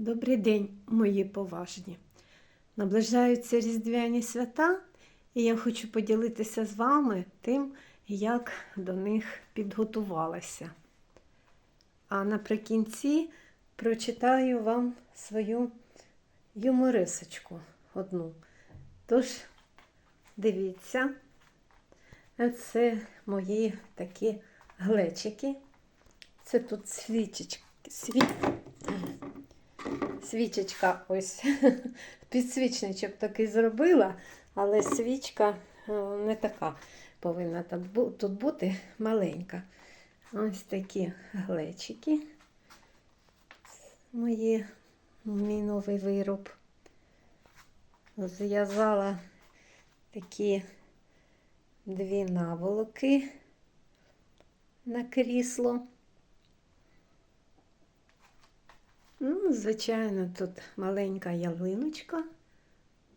Добрий день, мої поважні. Наближаються різдвяні свята, і я хочу поділитися з вами тим, як до них підготувалася. А наприкінці прочитаю вам свою юморисочку одну. Тож, дивіться, це мої такі глечики. Це тут свічечки. Сві... Свічечка ось підсвічничок такий зробила, але свічка е, не така повинна тут бути маленька. Ось такі глечики. Мої, мій новий вироб. Зв'язала такі дві наволоки на крісло. Ну, звичайно, тут маленька ялиночка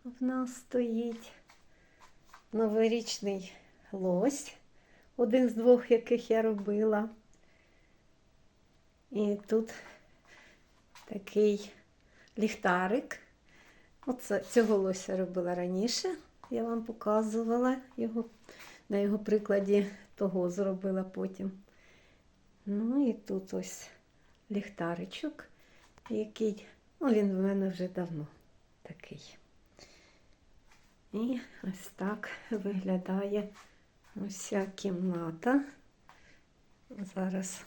в нас стоїть. Новорічний лось, один з двох, яких я робила. І тут такий ліхтарик. Оце, цього лося робила раніше. Я вам показувала його, на його прикладі того зробила потім. Ну і тут ось ліхтаричок який, ну він в мене вже давно такий. І ось так виглядає уся кімната. Зараз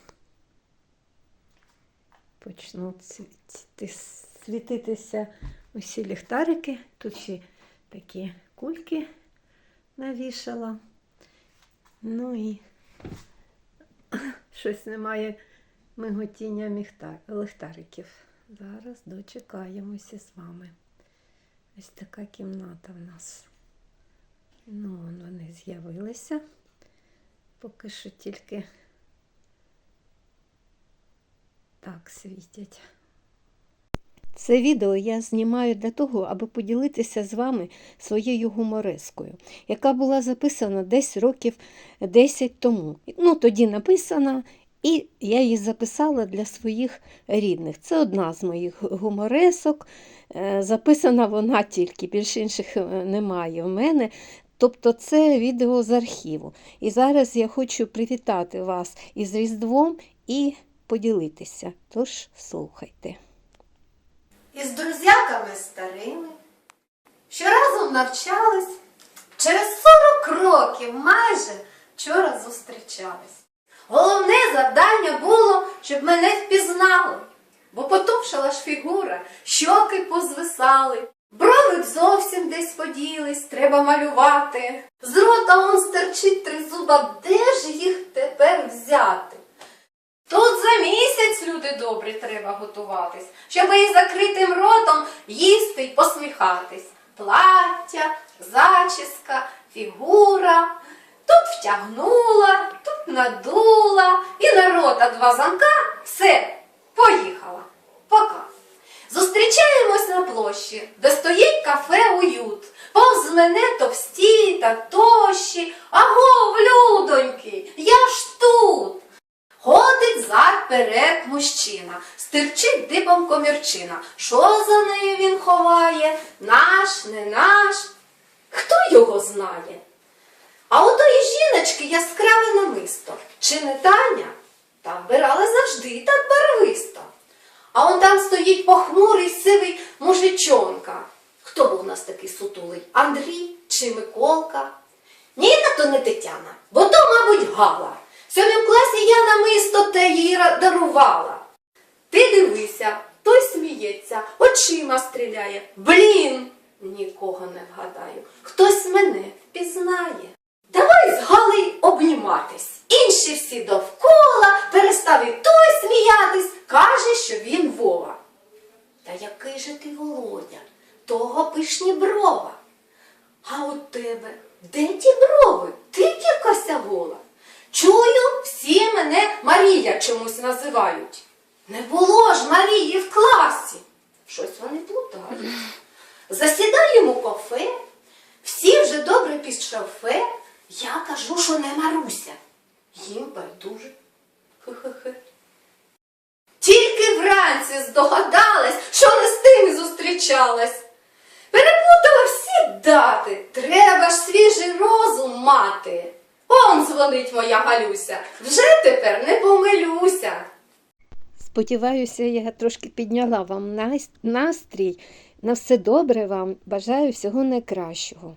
почнуть світитися усі ліхтарики. Тут ще такі кульки навішала. Ну і щось немає миготіння ліхтариків. Зараз дочекаємося з вами. Ось така кімната в нас. Ну, вон вони з'явилися. Поки що тільки так світять. Це відео я знімаю для того, аби поділитися з вами своєю гуморескою, яка була записана десь років 10 тому. Ну, тоді написана, і я її записала для своїх рідних. Це одна з моїх гуморесок. Е, Записана вона тільки, більш інших е, немає в мене. Тобто це відео з архіву. І зараз я хочу привітати вас із Різдвом і поділитися. Тож слухайте. із друзяками старими, що разом навчались, через 40 років майже вчора зустрічались. Головне завдання було, щоб мене впізнали, бо потовшала ж фігура, щоки позвисали, брови б зовсім десь поділись, треба малювати. З рота он стерчить три зуба, де ж їх тепер взяти? Тут за місяць, люди добрі, треба готуватись, щоб із закритим ротом їсти й посміхатись. Плаття, зачіска, фігура. Тут втягнула, тут надула, і на рота два замка. Все, поїхала. Пока. Зустрічаємось на площі, де стоїть кафе уют. Повз мене товсті та тощі. Агов, людоньки, я ж тут. Ходить зад перед мужчина, стирчить дибом комірчина. Що за нею він ховає? Наш, не наш? Хто його знає? Жіночки яскраве намисто. Чи не Таня? Та вбирала завжди так барвисто. А он там стоїть похмурий сивий мужичонка. Хто був у нас такий сутулий? Андрій чи Миколка? Ні, то не Тетяна, бо то, мабуть, Гала. В сьомім класі я намисто те їй дарувала. Ти дивися, той сміється, очима стріляє. Блін, нікого не вгадаю. Хтось мене впізнає. Давай з Галею обніматись. Інші всі довкола, перестав і той сміятись, каже, що він Вова. Та який же ти Володя? Того пишні брова. А у тебе де ті брови? Ти якася гола. Чую, всі мене Марія чомусь називають. Не було ж Марії в класі. Щось вони плутають. Засідаємо кафе, всі вже добре під шофе. Я кажу, що не Маруся. Їм байдуже. Хе-хе-хе. Тільки вранці здогадалась, що зустрічалась. Переплутала всі дати. Треба ж свіжий розум мати. Он дзвонить моя Галюся. Вже тепер не помилюся. Сподіваюся, я трошки підняла вам настрій. На все добре вам. Бажаю всього найкращого.